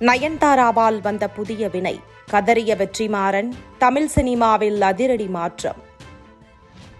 நயன்தாராவால் வந்த புதிய வினை. கதறிய வெற்றிமாறன் தமிழ் சினிமாவில் அதிரடி மாற்றம்.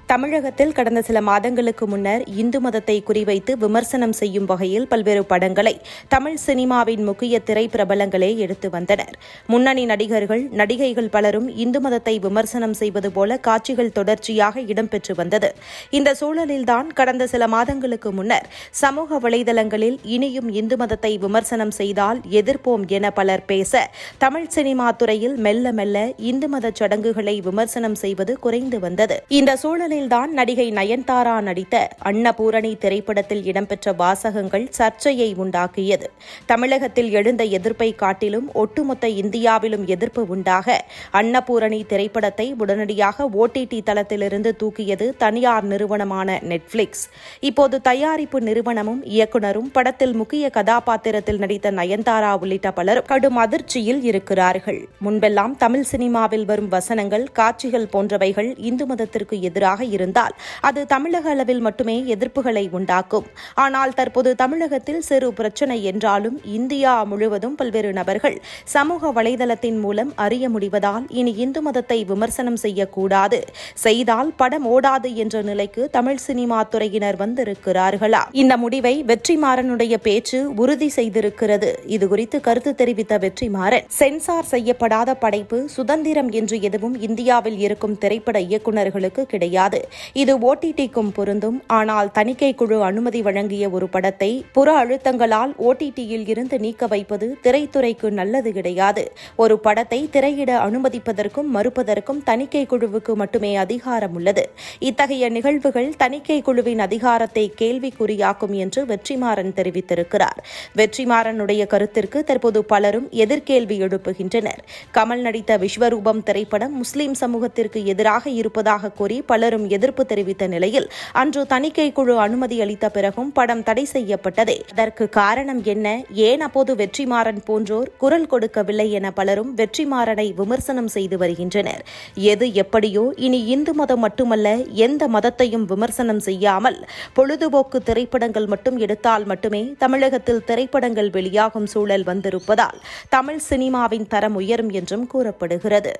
தமிழகத்தில் கடந்த சில மாதங்களுக்கு முன்னர் இந்து மதத்தை குறிவைத்து விமர்சனம் செய்யும் வகையில் பல்வேறு படங்களை தமிழ் சினிமாவின் முக்கிய திரைப்பிரபலங்களே எடுத்து வந்தனர். முன்னணி நடிகர்கள் நடிகைகள் பலரும் இந்து மதத்தை விமர்சனம் செய்வது போல காட்சிகள் தொடர்ச்சியாக இடம்பெற்று வந்தது. இந்த சூழலில்தான் கடந்த சில மாதங்களுக்கு முன்னர் சமூக வலைதளங்களில் இனியும் இந்து மதத்தை விமர்சனம் செய்தால் எதிர்ப்போம் என பலர் பேச தமிழ் சினிமா துறையில் மெல்ல மெல்ல இந்து மத சடங்குகளை விமர்சனம் செய்வது குறைந்து வந்தது. இந்த சூழலில்தான் நடிகை நயன்தாரா நடித்த அன்னபூரணி திரைப்படத்தில் இடம்பெற்ற வாசகங்கள் சர்ச்சையை உண்டாக்கியது. தமிழகத்தில் எழுந்த எதிர்ப்பை காட்டிலும் ஒட்டுமொத்த இந்தியாவிலும் எதிர்ப்பு உண்டாக அன்னபூரணி திரைப்படத்தை உடனடியாக ஓடிடி தளத்திலிருந்து தூக்கியது தனியார் நிறுவனமான நெட்ஃபிளிக்ஸ். இப்போது தயாரிப்பு நிறுவனமும் இயக்குனரும் படத்தில் முக்கிய கதாபாத்திரத்தில் நடித்த நயன்தாரா உள்ளிட்ட பலரும் கடும் அதிர்ச்சியில் இருக்கிறார்கள். முன்பெல்லாம் தமிழ் சினிமாவில் வரும் வசனங்கள் காட்சிகள் போன்றவைகள் இந்து மதத்திற்கு எதிராக இருந்தால் அது தமிழக அளவில் மட்டுமே எதிர்ப்புகளை உண்டாக்கும். ஆனால் தற்போது தமிழகத்தில் சிறு பிரச்சினை என்றாலும் இந்தியா முழுவதும் பல்வேறு நபர்கள் சமூக வலைதளத்தின் மூலம் அறிய முடிவதால் இனி இந்து மதத்தை விமர்சனம் செய்யக்கூடாது. செய்தால் படம் ஓடாது என்ற நிலைக்கு தமிழ் சினிமா துறையினர் வந்திருக்கிறார்களா? இந்த முடிவை வெற்றிமாறனுடைய பேச்சு உறுதி செய்திருக்கிறது. இதுகுறித்து கருத்து தெரிவித்த வெற்றிமாறன் சென்சார் செய்யப்படாத படைப்பு சுதந்திரம் என்று எதுவும் இந்தியாவில் இருக்கும் திரைப்பட இயக்குநர்களுக்கு கிடையாது. இது ஓடிடிக்கும் பொருந்தும். ஆனால் தணிக்கை குழு அனுமதி வழங்கிய ஒரு படத்தை புற அழுத்தங்களால் ஓடிடியில் இருந்து நீக்க வைப்பது திரைத்துறைக்கு நல்லது கிடையாது. ஒரு படத்தை திரையிட அனுமதிப்பதற்கும் மறுப்பதற்கும் தணிக்கை குழுவுக்கு மட்டுமே அதிகாரம் உள்ளது இத்தகைய நிகழ்வுகள் தணிக்கை குழுவின் அதிகாரத்தை கேள்விக்குறியாக்கும் என்று வெற்றிமாறன் தெரிவித்திருக்கிறார். வெற்றிமாறனுடைய கருத்திற்கு தற்போது பலரும் எதிர்கேள்வி எழுப்புகின்றனர். கமல் நடித்த விஸ்வரூபம் திரைப்படம் முஸ்லிம் சமூகத்திற்கு எதிராக இருப்பதாக கூறி பலரும் எதிர்ப்பு தெரிவித்த நிலையில் அன்று தணிக்கை குழு அனுமதி அளித்த பிறகும் படம் தடை செய்யப்பட்டதே. அதற்கு காரணம் என்ன? ஏன் அப்போது வெற்றிமாறன் போன்றோர் குரல் கொடுக்கவில்லை என பலரும் வெற்றிமாறனை விமர்சனம் செய்து வருகின்றனர். எது எப்படியோ இனி இந்து மதம் மட்டுமல்ல எந்த மதத்தையும் விமர்சனம் செய்யாமல் பொழுதுபோக்கு திரைப்படங்கள் மட்டும் எடுத்தால் மட்டுமே தமிழகத்தில் திரைப்படங்கள் வெளியாகும் சூழல் வந்திருப்பதால் தமிழ் சினிமாவின் தரம் உயரும் என்றும் கூறப்படுகிறது.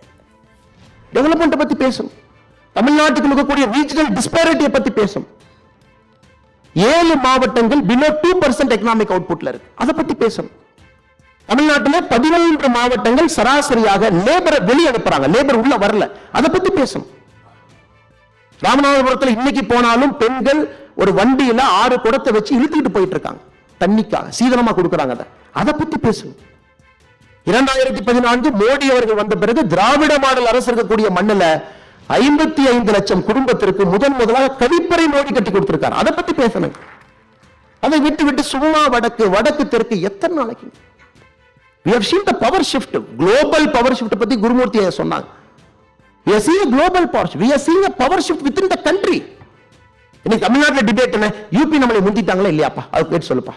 டெவலப்மெண்ட் பத்தி பேசும். தமிழ்நாட்டுக்கு இருக்கக்கூடிய ரீஜனல் டிஸ்பாரிட்டியை பத்தி பேசும். ஏழு மாவட்டங்கள் பிலோ டூ பர்சன்ட் எக்கனாமிக் அவுட்புட்ல இருக்கு. அதை பத்தி பேசும். தமிழ்நாட்டில் பதினொன்று மாவட்டங்கள் சராசரியாக லேபரை வெளியே அனுப்புறாங்க லேபர் உள்ள வரல. அதை பத்தி பேசும். ராமநாதபுரத்தில் இன்னைக்கு போனாலும் பெண்கள் ஒரு வண்டியில ஆறு குடத்தை வச்சு இழுத்துக்கிட்டு போயிட்டு இருக்காங்க தண்ணிக்காக சீதனமா கொடுக்கறாங்க அதை. அதை பத்தி பேசும். இரண்டாயிரத்தி பதினான்கு மோடி அவர்கள் வந்த பிறகு திராவிட மாடல் அரசு இருக்கக்கூடிய மண்ணில் ஐம்பத்தி ஐந்து லட்சம் குடும்பத்திற்கு முதன் முதலாக கழிப்பறை மோடி கட்டி கொடுத்திருக்காரு. அதை பத்தி பேசணும். அதை விட்டு விட்டு சும்மா வடக்கு வடக்கு தெற்கு எத்தனை நாளைக்கு? We have seen the power shift. Global power shift பத்தி குருமூர்த்தி சொன்னாங்க? We are seeing a global power shift. We are seeing a power shift within the country. இன்னைக்கு தமிழ்நாட்டில் டிபேட் என்ன? யூபி நம்மளை முந்திட்டாங்களா இல்லையாப்பா? அது கேட்டு சொல்லுப்பா.